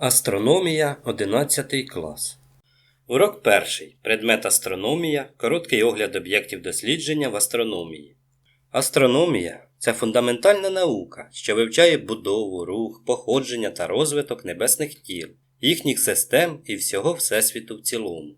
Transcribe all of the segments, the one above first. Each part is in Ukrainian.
Астрономія 11 клас. Урок перший. Предмет астрономія. Короткий огляд об'єктів дослідження в астрономії. Астрономія це фундаментальна наука, що вивчає будову, рух, походження та розвиток небесних тіл, їхніх систем і всього Всесвіту в цілому.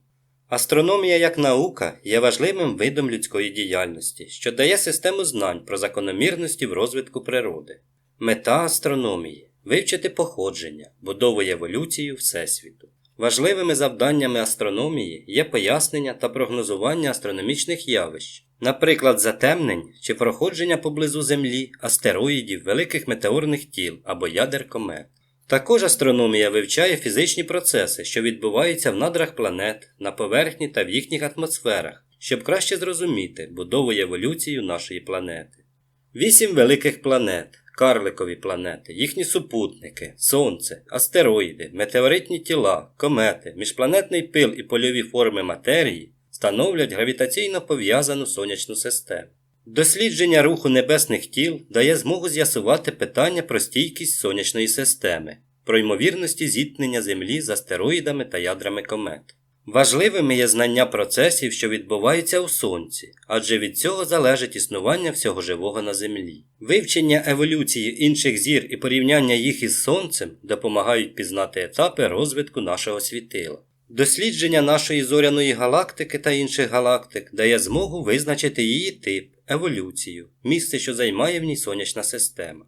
Астрономія як наука є важливим видом людської діяльності, що дає систему знань про закономірності в розвитку природи. Мета астрономії вивчити походження, будову еволюцію Всесвіту. Важливими завданнями астрономії є пояснення та прогнозування астрономічних явищ, наприклад, затемнень чи проходження поблизу Землі, астероїдів, великих метеорних тіл або ядер комет. Також астрономія вивчає фізичні процеси, що відбуваються в надрах планет, на поверхні та в їхніх атмосферах, щоб краще зрозуміти будову і еволюцію нашої планети. Вісім великих планет, карликові планети, їхні супутники, Сонце, астероїди, метеоритні тіла, комети, міжпланетний пил і польові форми матерії становлять гравітаційно пов'язану сонячну систему. Дослідження руху небесних тіл дає змогу з'ясувати питання про стійкість сонячної системи, про ймовірності зіткнення Землі з астероїдами та ядрами комет. Важливими є знання процесів, що відбуваються у Сонці, адже від цього залежить існування всього живого на Землі. Вивчення еволюції інших зір і порівняння їх із Сонцем допомагають пізнати етапи розвитку нашого світила. Дослідження нашої зоряної галактики та інших галактик дає змогу визначити її тип, еволюцію, місце, що займає в ній сонячна система.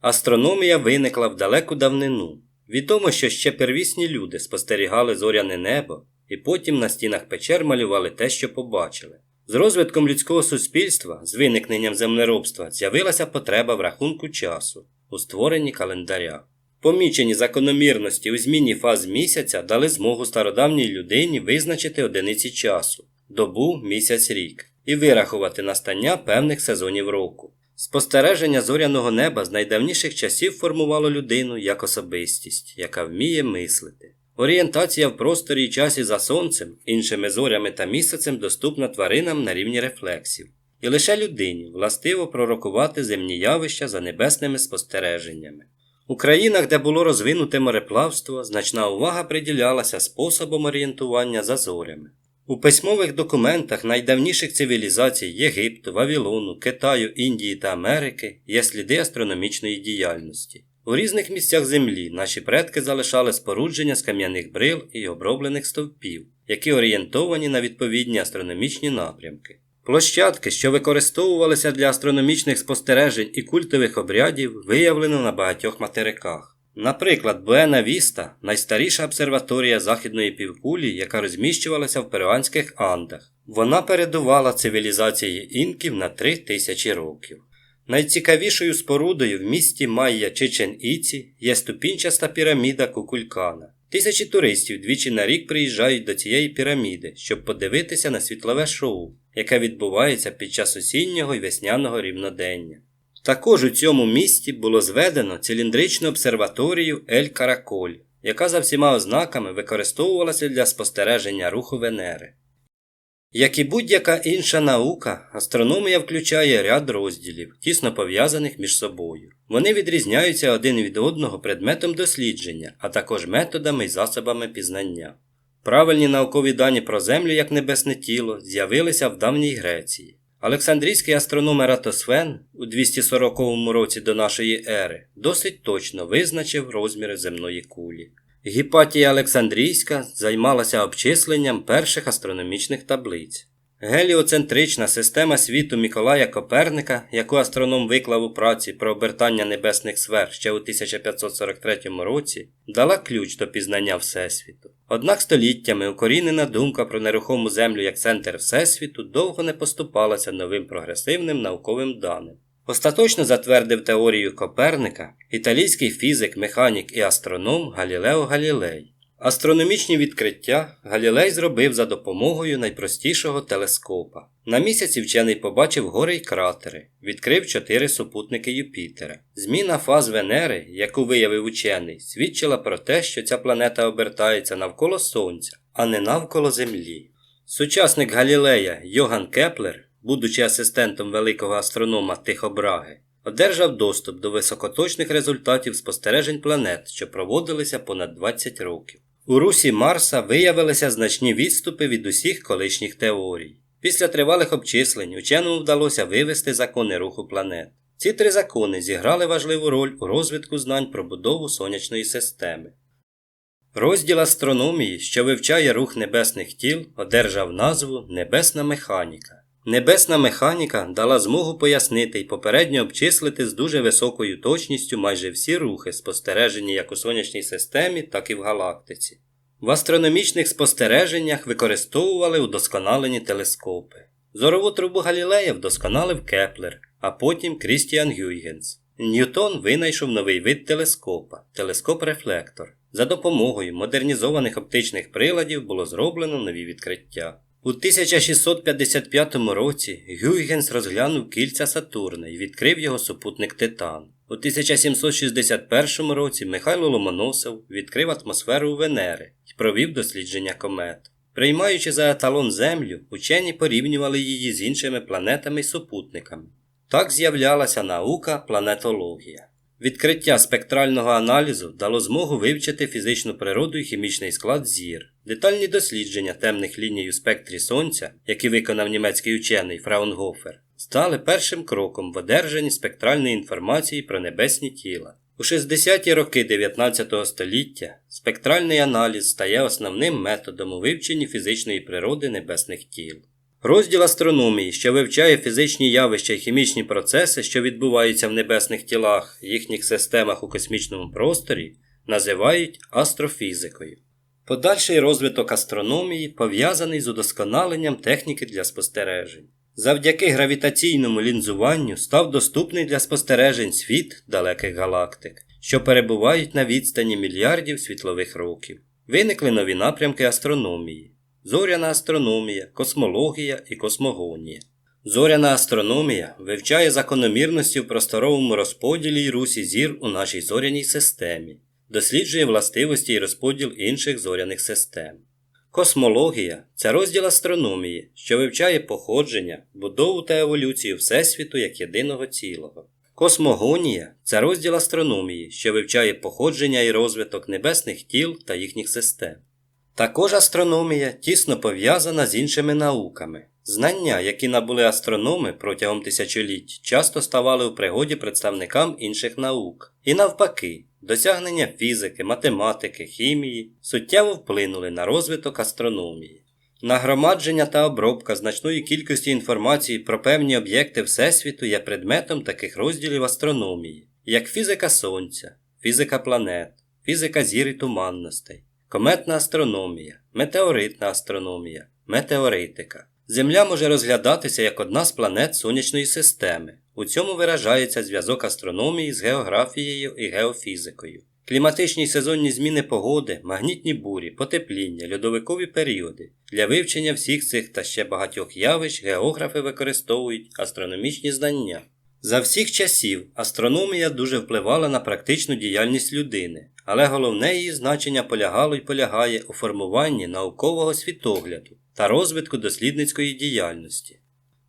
Астрономія виникла в далеку давнину. Відомо, що ще первісні люди спостерігали зоряне небо і потім на стінах печер малювали те, що побачили. З розвитком людського суспільства, з виникненням землеробства, з'явилася потреба в рахунку часу у створенні календаря. Помічені закономірності у зміні фаз місяця дали змогу стародавній людині визначити одиниці часу добу, місяць, рік і вирахувати настання певних сезонів року. Спостереження зоряного неба з найдавніших часів формувало людину як особистість, яка вміє мислити. Орієнтація в просторі і часі за сонцем, іншими зорями та місяцем доступна тваринам на рівні рефлексів, і лише людині властиво пророкувати земні явища за небесними спостереженнями. У країнах, де було розвинуте мореплавство, значна увага приділялася способом орієнтування за зорями. У письмових документах найдавніших цивілізацій Єгипту, Вавилону, Китаю, Індії та Америки є сліди астрономічної діяльності. У різних місцях землі наші предки залишали спорудження з кам'яних брил і оброблених стовпів, які орієнтовані на відповідні астрономічні напрямки. Площадки, що використовувалися для астрономічних спостережень і культових обрядів, виявлено на багатьох материках. Наприклад, Буена Віста найстаріша обсерваторія західної півкулі, яка розміщувалася в перуанських Андах. Вона передувала цивілізації інків на три тисячі років. Найцікавішою спорудою в місті Майя Чичен Іці є ступінчаста піраміда Кукулькана. Тисячі туристів двічі на рік приїжджають до цієї піраміди, щоб подивитися на світлове шоу, яке відбувається під час осіннього і весняного рівнодення. Також у цьому місті було зведено циліндричну обсерваторію Ель Караколь, яка за всіма ознаками використовувалася для спостереження руху Венери. Як і будь-яка інша наука, астрономія включає ряд розділів, тісно пов'язаних між собою. Вони відрізняються один від одного предметом дослідження, а також методами і засобами пізнання. Правильні наукові дані про Землю як небесне тіло з'явилися в давній Греції. Олександрійський астроном Ератосфен у 240 році до нашої ери досить точно визначив розміри земної кулі. Гіпатія Олександрійська займалася обчисленням перших астрономічних таблиць. Геліоцентрична система світу Миколая Коперника, яку астроном виклав у праці про обертання небесних сфер ще у 1543 році, дала ключ до пізнання Всесвіту. Однак століттями укорінена думка про нерухому землю як центр Всесвіту довго не поступалася новим прогресивним науковим даним. Остаточно затвердив теорію Коперника італійський фізик, механік і астроном Галілео Галілей. Астрономічні відкриття Галілей зробив за допомогою найпростішого телескопа. На місяці вчений побачив гори й кратери, відкрив чотири супутники Юпітера. Зміна фаз Венери, яку виявив учений, свідчила про те, що ця планета обертається навколо Сонця, а не навколо Землі. Сучасник Галілея Йоган Кеплер, будучи асистентом великого астронома Тихо Браги, одержав доступ до високоточних результатів спостережень планет, що проводилися понад 20 років. У русі Марса виявилися значні відступи від усіх колишніх теорій. Після тривалих обчислень ученому вдалося вивести закони руху планет. Ці три закони зіграли важливу роль у розвитку знань про будову сонячної системи. Розділ астрономії, що вивчає рух небесних тіл, одержав назву Небесна механіка. Небесна механіка дала змогу пояснити і попередньо обчислити з дуже високою точністю майже всі рухи, спостережені як у сонячній системі, так і в галактиці. В астрономічних спостереженнях використовували удосконалені телескопи. Зорову трубу Галілея вдосконалив Кеплер, а потім Крістіан Гюйгенс. Ньютон винайшов новий вид телескопа телескоп-рефлектор. За допомогою модернізованих оптичних приладів було зроблено нові відкриття. У 1655 році Гюйгенс розглянув кільця Сатурна і відкрив його супутник Титан. У 1761 році Михайло Ломоносов відкрив атмосферу Венери і провів дослідження комет. Приймаючи за еталон Землю, учені порівнювали її з іншими планетами і супутниками. Так з'являлася наука планетологія. Відкриття спектрального аналізу дало змогу вивчити фізичну природу і хімічний склад зір. Детальні дослідження темних ліній у спектрі Сонця, які виконав німецький учений Фраунгофер, стали першим кроком в одержанні спектральної інформації про небесні тіла. У 60-ті роки 19 століття спектральний аналіз стає основним методом у вивченні фізичної природи небесних тіл. Розділ астрономії, що вивчає фізичні явища і хімічні процеси, що відбуваються в небесних тілах, їхніх системах у космічному просторі, називають астрофізикою. Подальший розвиток астрономії пов'язаний з удосконаленням техніки для спостережень. Завдяки гравітаційному лінзуванню став доступний для спостережень світ далеких галактик, що перебувають на відстані мільярдів світлових років. Виникли нові напрямки астрономії зоряна астрономія, космологія і космогонія. Зоряна астрономія вивчає закономірності в просторовому розподілі й русі зір у нашій зоряній системі, досліджує властивості і розподіл інших зоряних систем. Космологія це розділ астрономії, що вивчає походження, будову та еволюцію Всесвіту як єдиного цілого. Космогонія це розділ астрономії, що вивчає походження і розвиток небесних тіл та їхніх систем. Також астрономія тісно пов'язана з іншими науками. Знання, які набули астрономи протягом тисячоліть, часто ставали у пригоді представникам інших наук. І навпаки, досягнення фізики, математики, хімії суттєво вплинули на розвиток астрономії. Нагромадження та обробка значної кількості інформації про певні об'єкти Всесвіту є предметом таких розділів астрономії, як фізика Сонця, фізика планет, фізика зір і туманностей, кометна астрономія, метеоритна астрономія, метеоритика. Земля може розглядатися як одна з планет Сонячної системи. У цьому виражається зв'язок астрономії з географією і геофізикою. Кліматичні й сезонні зміни погоди, магнітні бурі, потепління, льодовикові періоди. Для вивчення всіх цих та ще багатьох явищ географи використовують астрономічні знання. За всіх часів астрономія дуже впливала на практичну діяльність людини, але головне її значення полягало й полягає у формуванні наукового світогляду та розвитку дослідницької діяльності.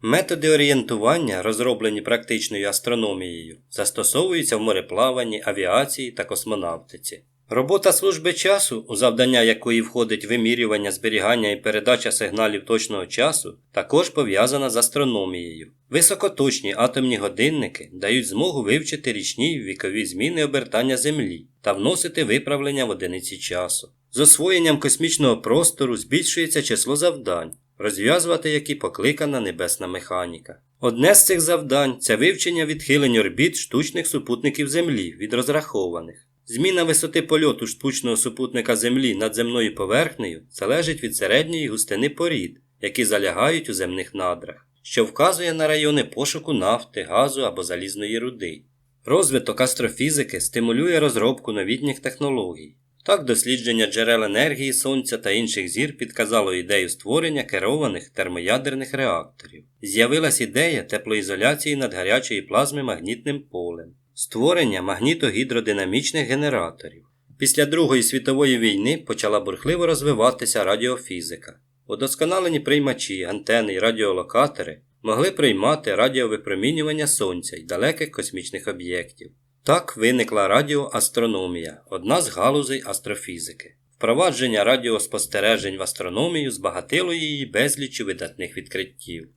Методи орієнтування, розроблені практичною астрономією, застосовуються в мореплаванні, авіації та космонавтиці. Робота служби часу, у завдання якої входить вимірювання, зберігання і передача сигналів точного часу, також пов'язана з астрономією. Високоточні атомні годинники дають змогу вивчити річні вікові зміни обертання Землі та вносити виправлення в одиниці часу. З освоєнням космічного простору збільшується число завдань, розв'язувати які покликана небесна механіка. Одне з цих завдань це вивчення відхилень орбіт штучних супутників Землі від розрахованих. Зміна висоти польоту штучного супутника Землі над земною поверхнею залежить від середньої густини порід, які залягають у земних надрах, що вказує на райони пошуку нафти, газу або залізної руди. Розвиток астрофізики стимулює розробку новітніх технологій. Так, дослідження джерел енергії Сонця та інших зір підказало ідею створення керованих термоядерних реакторів. З'явилась ідея теплоізоляції над гарячої плазми магнітним полем, створення магнітогідродинамічних генераторів. Після Другої світової війни почала бурхливо розвиватися радіофізика. Удосконалені приймачі, антени і радіолокатори могли приймати радіовипромінювання Сонця і далеких космічних об'єктів. Так виникла радіоастрономія, одна з галузей астрофізики. Впровадження радіоспостережень в астрономію збагатило її безліччю видатних відкриттів.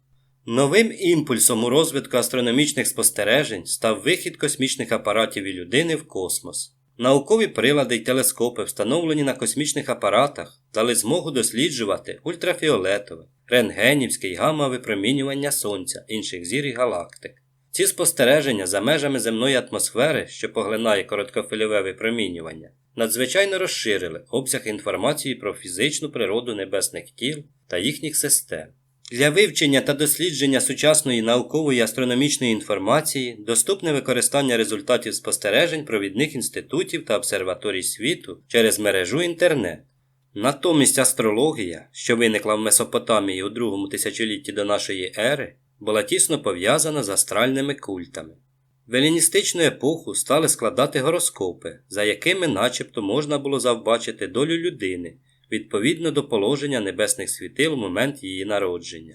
Новим імпульсом у розвитку астрономічних спостережень став вихід космічних апаратів і людини в космос. Наукові прилади й телескопи, встановлені на космічних апаратах, дали змогу досліджувати ультрафіолетове, рентгенівське й гамма випромінювання Сонця, інших зір і галактик. Ці спостереження за межами земної атмосфери, що поглинає короткохвильове випромінювання, надзвичайно розширили обсяг інформації про фізичну природу небесних тіл та їхніх систем. Для вивчення та дослідження сучасної наукової астрономічної інформації доступне використання результатів спостережень провідних інститутів та обсерваторій світу через мережу інтернет. Натомість астрологія, що виникла в Месопотамії у другому тисячолітті до нашої ери, була тісно пов'язана з астральними культами. В еліністичну епоху стали складати гороскопи, за якими начебто можна було завбачити долю людини відповідно до положення небесних світил в момент її народження.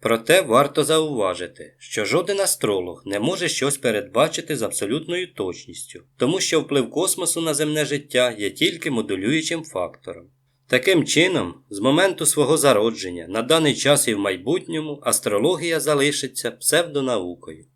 Проте варто зауважити, що жоден астролог не може щось передбачити з абсолютною точністю, тому що вплив космосу на земне життя є тільки модулюючим фактором. Таким чином, з моменту свого зародження на даний час і в майбутньому астрологія залишиться псевдонаукою.